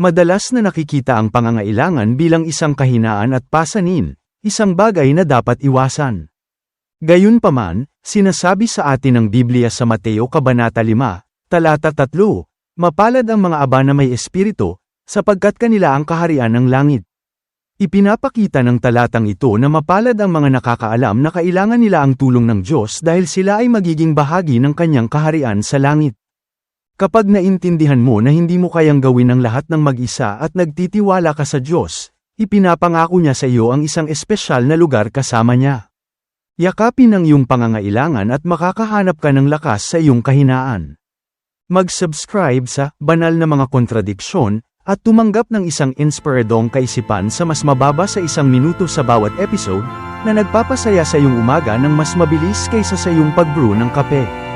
Madalas na nakikita ang pangangailangan bilang isang kahinaan at pasanin, isang bagay na dapat iwasan. Gayunpaman, sinasabi sa atin ng Biblia sa Mateo Kabanata 5, talata 3, Mapalad ang mga aba na may espiritu, sapagkat kanila ang kaharian ng langit. Ipinapakita ng talatang ito na mapalad ang mga nakakaalam na kailangan nila ang tulong ng Diyos dahil sila ay magiging bahagi ng kanyang kaharian sa langit. Kapag naintindihan mo na hindi mo kayang gawin ang lahat ng mag-isa at nagtitiwala ka sa Diyos, ipinapangako niya sa iyo ang isang espesyal na lugar kasama niya. Yakapin ang iyong pangangailangan at makakahanap ka ng lakas sa iyong kahinaan. Mag-subscribe sa Banal na Mga Kontradiksyon at tumanggap ng isang inspiradong kaisipan sa mas mababa sa isang minuto sa bawat episode na nagpapasaya sa iyong umaga ng mas mabilis kaysa sa iyong pag-brew ng kape.